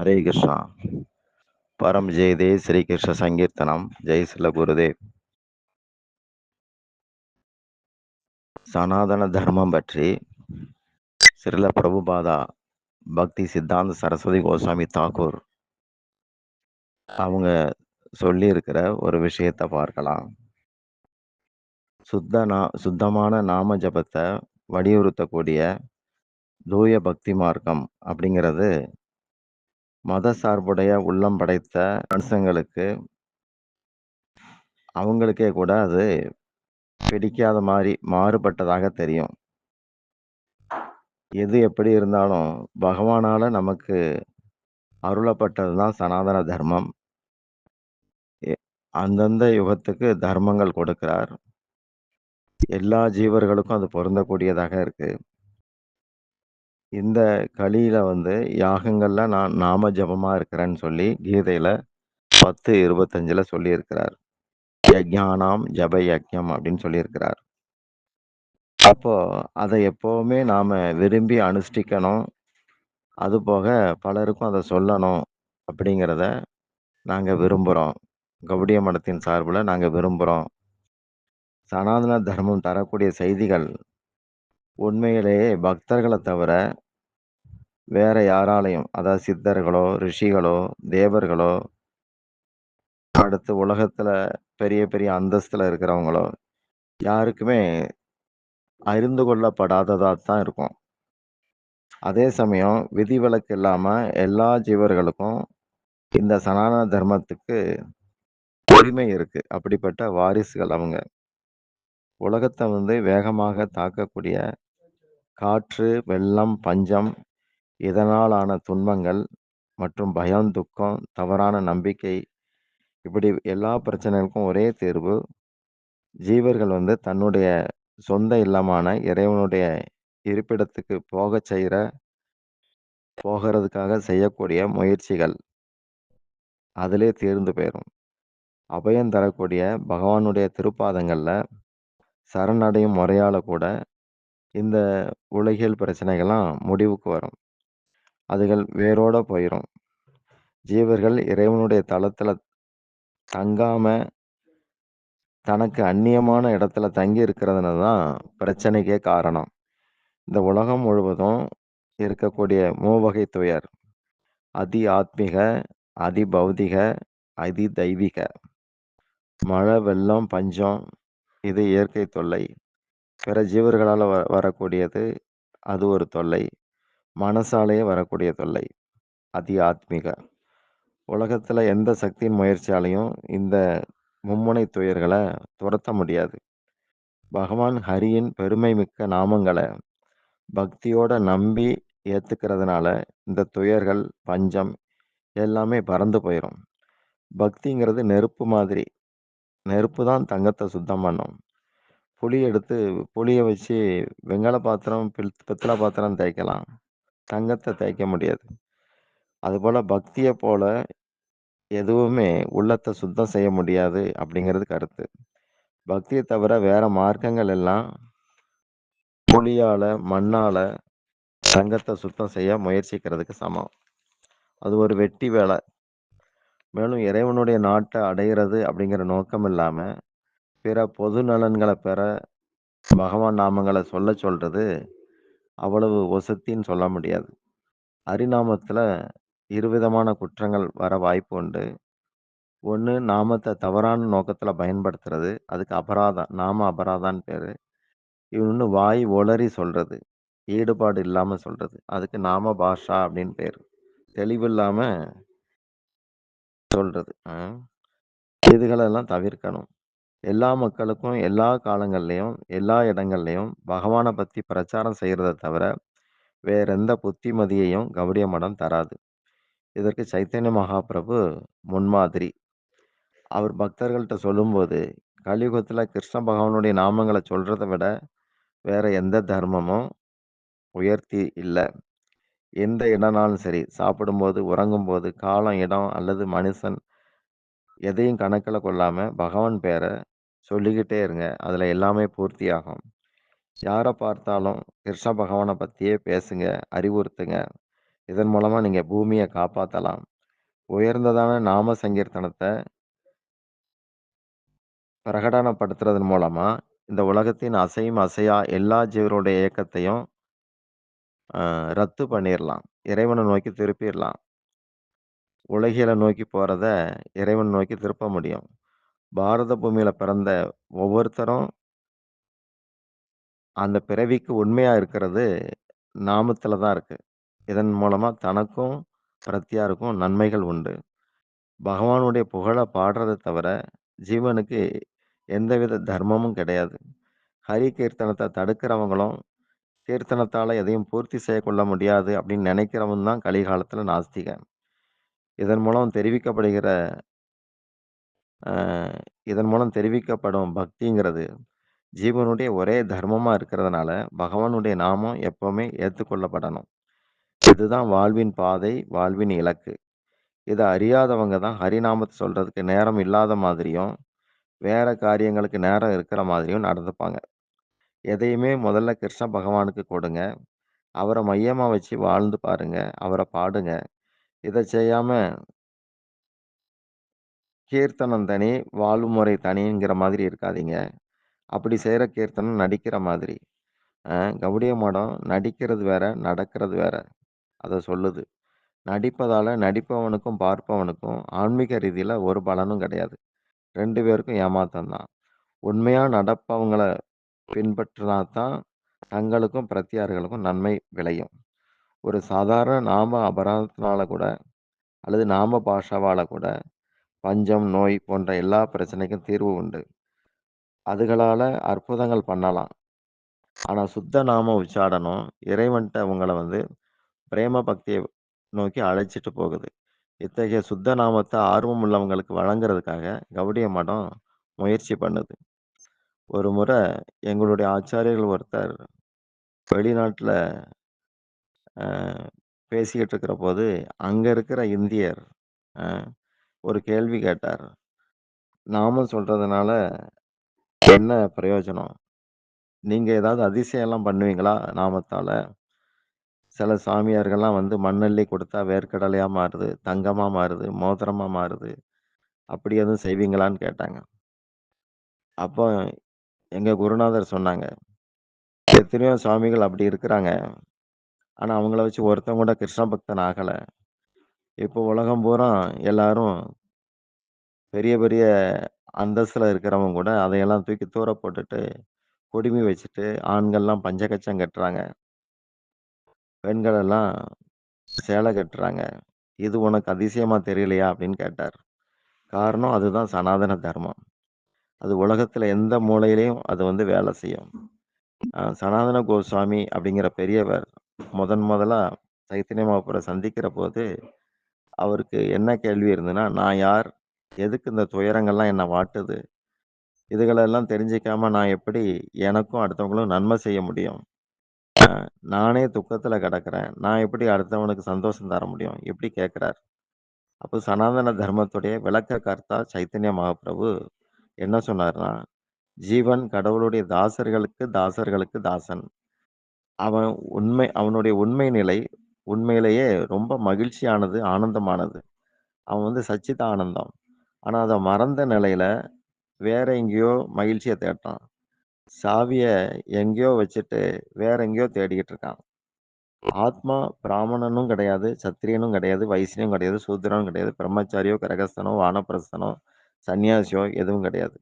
ஹரே கிருஷ்ணா. பரம் ஜெயதே ஸ்ரீ கிருஷ்ண சங்கீர்த்தனம். ஜெய் சில குருதேவ். சனாதன தர்மம் பற்றி சிறில பிரபுபாதா பக்தி சித்தாந்த சரஸ்வதி கோசாமி தாக்கூர் அவங்க சொல்லிருக்கிற ஒரு விஷயத்தை பார்க்கலாம். சுத்த நா சுத்தமான நாம ஜபத்தை வலியுறுத்தக்கூடிய தூய பக்தி மார்க்கம் அப்படிங்கிறது மத சார்புடைய உள்ளம் படைத்த மனுஷங்களுக்கு அவங்களுக்கே கூட அது பிடிக்காத மாதிரி மாறுபட்டதாக தெரியும். எது எப்படி இருந்தாலும் பகவானால நமக்கு அருளப்பட்டது தான் சனாதன தர்மம். அந்தந்த யுகத்துக்கு தர்மங்கள் கொடுக்கிறார். எல்லா ஜீவர்களுக்கும் அது பொருந்தக்கூடியதாக இருக்கு. இந்த கலியில வந்து யாகங்கள்ல நான் நாம ஜபமா இருக்கிறேன்னு சொல்லி கீதையில பத்து இருபத்தஞ்சில் சொல்லியிருக்கிறார். ஜப யக்ஞம் அப்படின்னு சொல்லியிருக்கிறார். அப்போ அதை எப்பவுமே நாம விரும்பி அனுஷ்டிக்கணும். அதுபோக பலருக்கும் அதை சொல்லணும் அப்படிங்கிறத நாங்க விரும்புறோம். கவுடிய மடத்தின் சார்பில் நாங்க விரும்புறோம். சனாதன தர்மம் தரக்கூடிய செய்திகள் உண்மையிலேயே பக்தர்களை தவிர வேற யாராலையும் அதாவது சித்தர்களோ ரிஷிகளோ தேவர்களோ அடுத்து உலகத்துல பெரிய பெரிய அந்தஸ்துல இருக்கிறவங்களோ யாருக்குமே அறிந்து கொள்ளப்படாததா தான் இருக்கும். அதே சமயம் விதிவிலக்கு இல்லாம எல்லா ஜீவர்களுக்கும் இந்த சனாதன தர்மத்துக்கு உரிமை இருக்கு. அப்படிப்பட்ட வாரிசுகள் அவங்க. உலகத்தை வந்து வேகமாக தாக்கக்கூடிய காற்று வெள்ளம் பஞ்சம் இதனாலான துன்பங்கள் மற்றும் பயம் துக்கம் தவறான நம்பிக்கை இப்படி எல்லா பிரச்சனைகளுக்கும் ஒரே தீர்வு ஜீவர்கள் வந்து தன்னுடைய சொந்த இல்லமான இறைவனுடைய இருப்பிடத்துக்கு போகச் செய்கிற போகிறதுக்காக செய்யக்கூடிய முயற்சிகள் அதிலே தீர்ந்து போயிடும் அபயம் தரக்கூடிய பகவானுடைய திருப்பாதங்கள்ல சரணடையும் முறையால கூட இந்த உலகியல் பிரச்சனைகள்லாம் முடிவுக்கு வரும். அதுகள் வேரோட போயிடும் ஜீவர்கள் இறைவனுடைய தளத்தில் தங்காம தனக்கு அந்நியமான இடத்துல தங்கி இருக்கிறதுனால தான் பிரச்சனைக்கே காரணம். இந்த உலகம் முழுவதும் இருக்கக்கூடிய மூவகை துயர் அதி ஆத்மிக அதி பௌதிக அதி தெய்வீக. மழை வெள்ளம் பஞ்சம் இது இயற்கை தொல்லை. பிற ஜீவர்களால் வ வரக்கூடியது அது ஒரு தொல்லை. மனசாலேயே வரக்கூடிய தொல்லை. அதி ஆத்மிக. உலகத்துல எந்த சக்தியின் முயற்சியாலையும் இந்த மும்முனை துயர்களை துரத்த முடியாது. பகவான் ஹரியின் பெருமை மிக்க நாமங்களை பக்தியோட நம்பி ஏத்துக்கிறதுனால இந்த துயர்கள் பஞ்சம் எல்லாமே பறந்து போயிடும் பக்திங்கிறது நெருப்பு மாதிரி. நெருப்பு தான் தங்கத்தை சுத்தம் பண்ணும். புளி எடுத்து புளியை வச்சு வெங்கல பாத்திரம் பில் பித்தளை பாத்திரம் தேய்க்கலாம். தங்கத்தை தேய்க்க முடியாது. அதுபோல் பக்தியை போல எதுவுமே உள்ளத்தை சுத்தம் செய்ய முடியாது அப்படிங்கிறது கருத்து. பக்தியை தவிர வேற மார்க்கங்கள் எல்லாம் புளியால் மண்ணால் தங்கத்தை சுத்தம் செய்ய முயற்சிக்கிறதுக்கு சமம். அது ஒரு வெட்டி வேலை. மேலும் இறைவனுடைய நாட்டை அடையிறது அப்படிங்கிற நோக்கம் இல்லாமல் பிற பொது நலன்களை பெற பகவான் நாமங்களை சொல்ல சொல்றது அவ்வளவு ஒசத்தின்னு சொல்ல முடியாது. அரிநாமத்தில் இருவிதமான குற்றங்கள் வர வாய்ப்பு உண்டு. ஒன்று நாமத்தை தவறான நோக்கத்தில் பயன்படுத்துறது அதுக்கு அபராதம் நாம அபராதான்னு பேர். இன்னொன்று வாய் ஒளறி சொல்கிறது ஈடுபாடு இல்லாமல் சொல்கிறது அதுக்கு நாம பாஷா அப்படின்னு பேர். தெளிவு இல்லாமல் சொல்கிறது இதுகளெல்லாம் தவிர்க்கணும். எல்லா மக்களுக்கும் எல்லா காலங்கள்லயும் எல்லா இடங்கள்லயும் பகவானை பத்தி பிரச்சாரம் செய்கிறத தவிர வேற எந்த புத்திமதியையும் கௌடிய மடம் தராது. இதற்கு சைத்தன்ய மகாபிரபு முன்மாதிரி. அவர் பக்தர்கள்ட்ட சொல்லும்போது கலியுகத்தில் கிருஷ்ண பகவானுடைய நாமங்களை சொல்கிறத விட வேற எந்த தர்மமும் உயர்த்தி இல்லை. எந்த இடம்னாலும் சரி சாப்பிடும்போது உறங்கும்போது காலம் இடம் அல்லது மனுஷன் எதையும் கணக்கில் கொள்ளாம பகவான் பேரை சொல்லிக்கிட்டே இருங்க அதுல எல்லாமே பூர்த்தியாகும் யாரை பார்த்தாலும் கிருஷ்ண பகவானை பத்தியே பேசுங்க அறிவுறுத்துங்க இதன் மூலமா நீங்க பூமிய காப்பாத்தலாம். உயர்ந்ததான நாம சங்கீர்த்தனத்த பிரகடனப்படுத்துறதன் மூலமா, இந்த உலகத்தின் அசையும் அசையா எல்லா ஜீவருடைய இயக்கத்தையும் அ ரத்து பண்ணிறலாம். இறைவன நோக்கி திருப்பிறலாம். உலகியல நோக்கி போறத இறைவன் நோக்கி திருப்ப முடியும். பாரத பூமியில பிறந்த ஒவ்வொருத்தரும் அந்த பிறவிக்கு உண்மையா இருக்கிறது நாமத்துல தான் இருக்கு. இதன் மூலமா தனக்கும், பிரத்தியாருக்கும் நன்மைகள் உண்டு. பகவானுடைய புகழ பாடுறத தவிர, ஜீவனுக்கு எந்தவித தர்மமும் கிடையாது. ஹரி கீர்த்தனத்த தடுக்கிறவங்களும், கீர்த்தனத்தால எதையும் பூர்த்தி செய்யக்கொள்ள முடியாது அப்படின்னு நினைக்கிறவன் தான் கலிகாலத்துல நாஸ்திகன். இதன் மூலம் தெரிவிக்கப்படுகிற இதன் மூலம் தெரிவிக்கப்படும் பக்திங்கிறது, ஜீவனுடைய ஒரே தர்மமா இருக்கிறதுனால, பகவானுடைய நாமம் எப்பவுமே ஏற்றுக்கொள்ளப்படணும் இதுதான் வாழ்வின் பாதை, வாழ்வின் இலக்கு. இதை அறியாதவங்க தான் ஹரிநாமத்தை சொல்றதுக்கு நேரம் இல்லாத மாதிரியும், வேற காரியங்களுக்கு நேரம் இருக்கிற மாதிரியும் நடந்துப்பாங்க. எதையுமே முதல்ல கிருஷ்ண பகவானுக்கு கொடுங்க. அவரை மையமாக வச்சு வாழ்ந்து பாருங்க. அவரை பாடுங்க. இதை செய்யாம கீர்த்தனம் தனி, வாழ்வுமுறை தனிங்கிற மாதிரி இருக்காதீங்க. அப்படி செய்கிற கீர்த்தனம் நடிக்கிற மாதிரி. கவுடிய மடம் நடிக்கிறது வேற, நடக்கிறது வேற. அதை சொல்லுது. நடிப்பதால் நடிப்பவனுக்கும், பார்ப்பவனுக்கும் ஆன்மீக ரீதியில் ஒரு பலனும் கிடையாது. ரெண்டு பேருக்கும் ஏமாத்தம் தான். உண்மையாக நடப்பவங்களை பின்பற்றினா தான் தங்களுக்கும், பிரத்தியார்களுக்கும் நன்மை விளையும். ஒரு சாதாரண நாம அபராதத்தினால கூட, அல்லது நாம பாஷாவால் கூட, பஞ்சம், நோய் போன்ற எல்லா பிரச்சனைக்கும் தீர்வு உண்டு. அதுகளால அற்புதங்கள் பண்ணலாம். ஆனா சுத்த நாம உச்சாடனம், இறைவன்ட்ட உங்கள வந்து பிரேம பக்திய நோக்கி அழைச்சிட்டு போகுது. இத்தகைய சுத்த நாமத்த ஆர்வம் உள்ளவங்களுக்கு வழங்குறதுக்காக கௌடிய மடம் முயற்சி பண்ணுது. ஒரு முறை எங்களுடைய ஆச்சாரியர்கள் ஒருத்தர் வெளிநாட்ல அ பேசிக்கிட்டு இருக்கிறபோது, அங்க இருக்கிற இந்தியர் அ ஒரு கேள்வி கேட்டார். நாமம் சொல்றதுனால என்ன பிரயோஜனம்? நீங்க ஏதாவது அதிசயம்லாம் பண்ணுவீங்களா நாமத்தால? சில சாமியார்கள்லாம் வந்து மண்ணள்ளி கொடுத்தா வேர்க்கடலையா மாறுது, தங்கமா மாறுது, மோதிரமா மாறுது. அப்படி எதுவும் செய்வீங்களான்னு கேட்டாங்க. அப்போ எங்க குருநாதர் சொன்னாங்க. எத்தனையோ சாமிகள் அப்படி இருக்கிறாங்க. ஆனா அவங்கள வச்சு ஒருத்தன் கூட கிருஷ்ண பக்தன் ஆகல. இப்போ உலகம் பூரா எல்லாரும் பெரிய பெரிய அந்தஸ்துல இருக்கிறவங்க கூட அதையெல்லாம் தூக்கி தூர போட்டுட்டு, குடுமி வச்சுட்டு ஆண்கள்லாம் பஞ்சகச்சம் கட்டுறாங்க. பெண்கள் எல்லாம் சேலை கட்டுறாங்க. இது உனக்கு அதிசயமா தெரியலையா? அப்படின்னு கேட்டார். காரணம் அதுதான் சனாதன தர்மம். அது உலகத்துல எந்த மூலையிலயும் அது வந்து வேலை செய்யும். அ சனாதன கோஸ்வாமி அப்படிங்கிற பெரியவர் முதன் முதலா சைத்தன்ய மகாபுர சந்திக்கிற போது, அவருக்கு என்ன கேள்வி இருந்ததுன்னா, நான் யார்? எதுக்கு இந்த துயரங்கள்லாம் என்னை வாட்டுது? இதுகளெல்லாம் தெரிஞ்சுக்காம நான் எப்படி எனக்கும் அடுத்தவங்களும் நன்மை செய்ய முடியும்? நானே துக்கத்தில் கிடக்கிறேன். நான் எப்படி அடுத்தவனுக்கு சந்தோஷம் தர முடியும்? எப்படி கேட்குறார் அப்போ சனாதன தர்மத்துடைய விளக்க கர்த்தா சைத்தன்ய மகாபிரபு என்ன சொன்னார்னா, ஜீவன் கடவுளுடைய தாசர்களுக்கு தாசர்களுக்கு தாசன். அவன் உண்மை அவனுடைய உண்மை நிலை உண்மையிலேயே ரொம்ப மகிழ்ச்சியானது, ஆனந்தமானது. அவன் வந்து சச்சித் ஆனந்தம். ஆனா அத மறந்த நிலையில வேற எங்கேயோ மகிழ்ச்சிய தேடுறான். சாவிய எங்கேயோ வச்சுட்டு வேற எங்கேயோ தேடிக்கிட்டு இருக்கான். ஆத்மா பிராமணனும் கிடையாது, சத்திரியனும் கிடையாது, வைசியனும் கிடையாது, சூத்திரனும் கிடையாது, பிரம்மச்சாரியோ, கிரகஸ்தனோ, வானப்பிரஸ்தனோ, சந்நியாசியோ எதுவும் கிடையாது.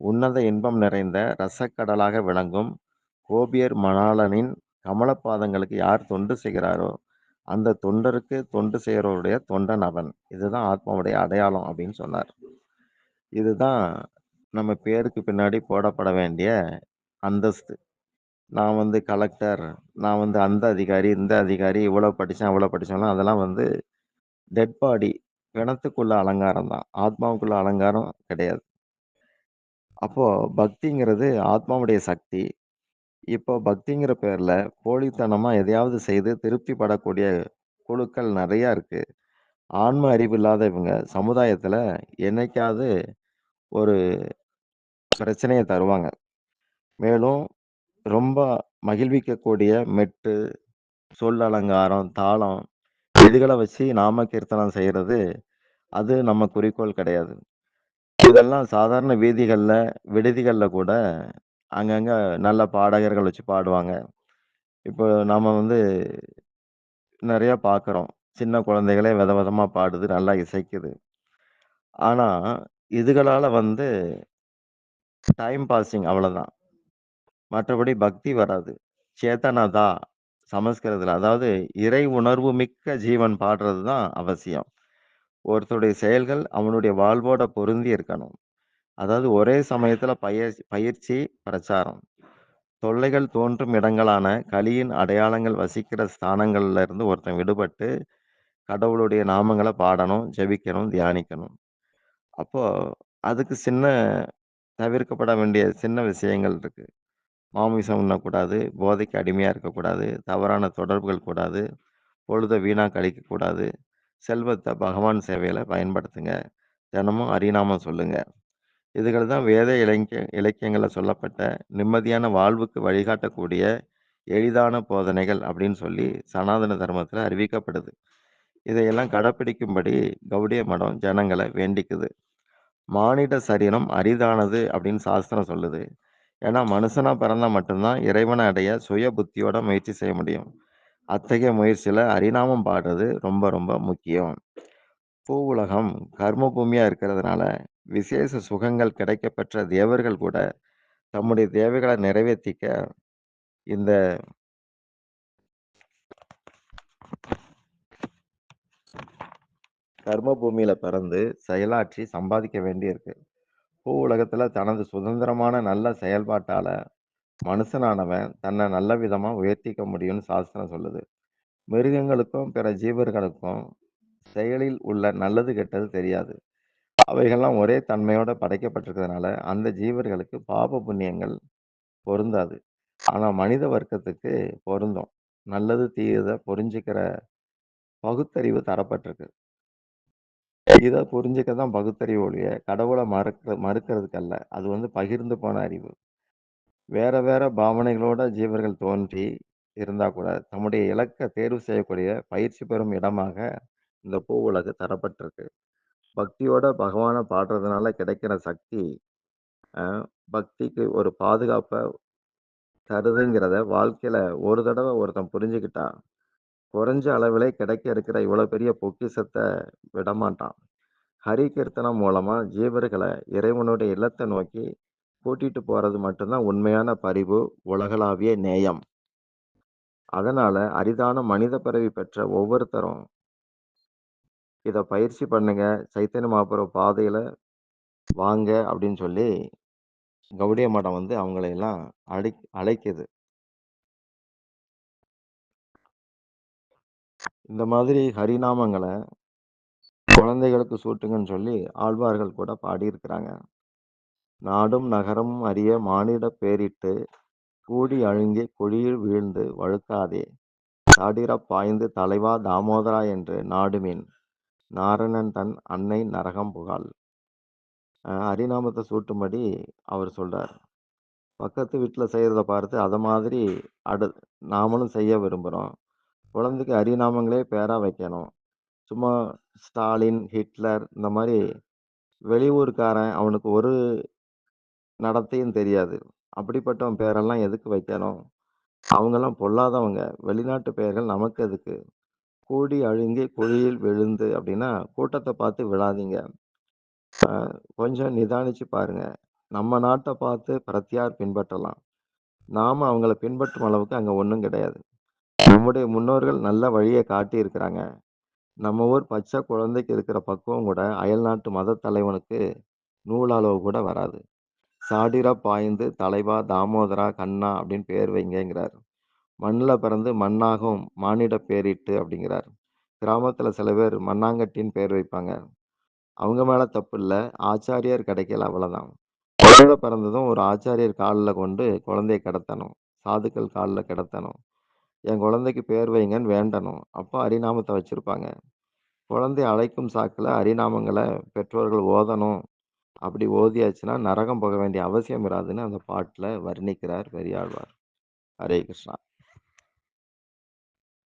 உன்னத இன்பம் நிறைந்த ரசக்கடலாக விளங்கும் கோபியர் மணாளனின் கமலப்பாதங்களுக்கு யார் தொண்டு செய்கிறாரோ, அந்த தொண்டருக்கு தொண்டு செய்கிறவருடைய தொண்டன் அவன். இதுதான் ஆத்மாவுடைய அடையாளம் அப்படின்னு சொன்னார். இதுதான் நம்ம பேருக்கு பின்னாடி போடப்பட வேண்டிய அந்தஸ்து. நான் வந்து கலெக்டர், நான் வந்து அந்த அதிகாரி, இந்த அதிகாரி, இவ்வளோ படித்தேன் அவ்வளோ படிச்சேன்லாம் அதெல்லாம் வந்து டெட் பாடி. பிணத்துக்குள்ள அலங்காரம் தான். ஆத்மாவுக்குள்ள அலங்காரம் கிடையாது. அப்போது பக்திங்கிறது ஆத்மாவுடைய சக்தி. இப்போ பக்திங்கிற பேர்ல போலித்தனமா எதையாவது செய்து திருப்தி படக்கூடிய குழுக்கள் நெறையா இருக்கு. ஆன்ம அறிவு இல்லாத இவங்க சமுதாயத்துல என்னைக்காவது ஒரு பிரச்சனைய தருவாங்க. மேலும் ரொம்ப மகிழ்விக்கக்கூடிய மெட்டு, சொல் அலங்காரம், தாளம் இதுகள வச்சு நாம கீர்த்தனம் செய்றது, அது நம்ம குறிக்கோள் கிடையாது. இதெல்லாம் சாதாரண வீதிகள்ல, விடுதிகள்ல கூட அங்கங்கே நல்ல பாடகர்கள் வச்சு பாடுவாங்க. இப்போ நாம வந்து நிறையா பார்க்குறோம். சின்ன குழந்தைகளே வித விதமாக பாடுது, நல்லா இசைக்குது. ஆனா, இதுகளால வந்து டைம் பாஸிங் அவ்வளதான். மற்றபடி பக்தி வராது. சேதனதா சமஸ்கிருதத்தில் அதாவது இறை உணர்வு மிக்க ஜீவன் பாடுறது தான் அவசியம். ஒருத்தருடைய செயல்கள் அவனுடைய வாழ்வோட பொருந்தி இருக்கணும். அதாவது ஒரே சமயத்துல பயிற்சி பயிற்சி, பிரச்சாரம். தொல்லைகள் தோன்றும் இடங்களான கலியின் அடையாளங்கள் வசிக்கிற ஸ்தானங்கள்ல இருந்து ஒருத்தன் விடுபட்டு, கடவுளுடைய நாமங்களை பாடணும், ஜெபிக்கணும், தியானிக்கணும். அப்போ அதுக்கு சின்ன தவிர்க்கப்பட வேண்டிய சின்ன விஷயங்கள் இருக்கு. மாமிசம் உண்ணக்கூடாது, போதைக்கு அடிமையா இருக்கக்கூடாது, தவறான தொடர்புகள் கூடாது, பொழுதை வீணா கழிக்கக்கூடாது, செல்வத்தை பகவான் சேவையில பயன்படுத்துங்க. தினமும் ஹரிநாமம் சொல்லுங்க. இதுகள் தான் வேத இலக்கிய இலக்கியங்களில் சொல்லப்பட்ட நிம்மதியான வாழ்வுக்கு வழிகாட்டக்கூடிய எளிதான போதனைகள் அப்படின்னு சொல்லி சனாதன தர்மத்தில் அறிவிக்கப்படுது. இதையெல்லாம் கடைப்பிடிக்கும்படி கௌடிய மடம் ஜனங்களை வேண்டிக்குது. மானிட சரீரம் அரிதானது அப்படின்னு சாஸ்திரம் சொல்லுது. ஏன்னா மனுஷனாக பிறந்தால் மட்டும்தான் இறைவனை அடைய சுய புத்தியோட முயற்சி செய்ய முடியும். அத்தகைய முயற்சியில் அரிநாமம் பாடுறது ரொம்ப ரொம்ப முக்கியம். பூ உலகம் கர்மபூமியா இருக்கிறதுனால, விசேஷ சுகங்கள் கிடைக்கப்பெற்ற தேவர்கள் கூட தம்முடைய தேவைகளை நிறைவேற்றிக்க இந்த கர்ம பூமியில பிறந்து செயலாற்றி சம்பாதிக்க வேண்டியிருக்கு. பூ உலகத்துல தனது சுதந்திரமான நல்ல செயல்பாட்டால மனுஷனானவன் தன்னை நல்ல விதமா உயர்த்திக்க முடியும்னு சாஸ்திரம் சொல்லுது. மிருகங்களுக்கும் பிற ஜீவர்களுக்கும் செயலில் உள்ள நல்லது கெட்டது தெரியாது. அவைகள்லாம் ஒரே தன்மையோட படைக்கப்பட்டிருக்கிறதுனால, அந்த ஜீவர்களுக்கு பாப புண்ணியங்கள் பொருந்தாது. ஆனா மனித வர்க்கத்துக்கு பொருந்தும். நல்லது, தீயதை புரிஞ்சுக்கிற பகுத்தறிவு தரப்பட்டிருக்கு. இதை புரிஞ்சுக்க தான் பகுத்தறிவு ஒழிய, கடவுளை மறுக்க மறுக்கிறதுக்கு அல்ல. அது வந்து பகிர்ந்து போன அறிவு. வேற வேற பாவனைகளோட ஜீவர்கள் தோன்றி இருந்தா கூட, தம்முடைய இலக்க தேர்வு செய்யக்கூடிய பயிற்சி பெறும் இடமாக இந்த பூ உலகு தரப்பட்டிருக்கு. பக்தியோட பகவான பாடுறதுனால கிடைக்கிற சக்தி, அ பக்திக்கு ஒரு பாதுகாப்ப தருதுங்கிறத வாழ்க்கையில ஒரு தடவ ஒருத்தன் புரிஞ்சுக்கிட்டா, குறைஞ்ச அளவிலே கிடைக்க இருக்கிற இவ்வளோ பெரிய பொக்கிஷத்த விடமாட்டான். ஹரி கீர்த்தனம் மூலமா ஜீவர்கள இறைவனுடைய இல்லத்த நோக்கி கூட்டிட்டு போறது மட்டும் தான் உண்மையான பரிவு, உலகளாவிய நேயம். அதனால அரிதான மனித பிறவி பெற்ற ஒவ்வொருத்தரும் இத பயிற்சி பண்ணுங்க. சைத்தன்ய மகாபிரபு பாதையில வாங்க அப்படின்னு சொல்லி கௌடிய மடம் வந்து அவங்கள எல்லாம் அழைக் அழைக்குது. இந்த மாதிரி ஹரிநாமங்கள குழந்தைகளுக்கு சூட்டுங்கன்னு சொல்லி ஆழ்வார்கள் கூட பாடியிருக்கிறாங்க. நாடும் நகரமும் அறிய மானிடப் பேரிட்டு, கூடி அழுங்கி குழியில் வீழ்ந்து வழுக்காதே, சாடிறப் பாய்ந்து தலைவா தாமோதரா என்று நாடுமின், நாரணன் தன் அன்னை நரகம் புகாள். அரிநாமத்தை சூட்டும்படி அவர் சொல்கிறார் பக்கத்து வீட்டில் செய்கிறத பார்த்து அதை மாதிரி அடு நாமளும் செய்ய விரும்புகிறோம் குழந்தைக்கு அரிநாமங்களே பேராக வைக்கணும். சும்மா ஸ்டாலின், ஹிட்லர் இந்த மாதிரி வெளியூர்க்காரன் அவனுக்கு ஒரு நடத்தையும் தெரியாது. அப்படிப்பட்டவன் பேரெல்லாம் எதுக்கு வைக்கணும்? அவங்கெல்லாம் பொல்லாதவங்க. வெளிநாட்டு பெயர்கள் நமக்கு எதுக்கு? கூடி அழுங்கி குழியில் விழுந்து அப்படின்னா, கூட்டத்தை பார்த்து விழாதீங்க. கொஞ்சம் நிதானிச்சு பாருங்க. நம்ம நாட்டை பார்த்து பிரத்தியார் பின்பற்றலாம். நாம அவங்கள பின்பற்றும் அளவுக்கு அங்கே ஒன்றும் கிடையாது. நம்முடைய முன்னோர்கள் நல்ல வழியை காட்டி இருக்கிறாங்க நம்ம ஊர் பச்சை குழந்தைக்கு இருக்கிற பக்குவம் கூட அயல் நாட்டு மத தலைவனுக்கு நூலளவு கூட வராது. சாடிரா பாய்ந்து தலைவா, தாமோதரா, கண்ணா அப்படின்னு பேர் வைங்கிறார் மண்ணில் பிறந்து மண்ணாகும் மானிட பேரிட்டு அப்படிங்கிறார். கிராமத்தில் சில பேர் மண்ணாங்கட்டின்னு பேர் வைப்பாங்க. அவங்க மேலே தப்பு இல்லை ஆச்சாரியார் கிடைக்கல அவ்வளோதான் குழந்தை பிறந்ததும் ஒரு ஆச்சாரியர் காலில் கொண்டு குழந்தைய கிடத்தணும். சாதுக்கள் காலில் கிடத்தணும். என் குழந்தைக்கு பேர் வைங்கன்னு வேண்டணும். அப்போ அரிநாமத்தை வச்சுருப்பாங்க குழந்தை அழைக்கும் சாக்கில் அரிநாமங்களை பெற்றோர்கள் ஓதணும். அப்படி ஓதியாச்சுன்னா நரகம் போக வேண்டிய அவசியம் இராதுன்னு அந்த பாட்டில் வர்ணிக்கிறார் பெரியாழ்வார். ஹரே கிருஷ்ணா.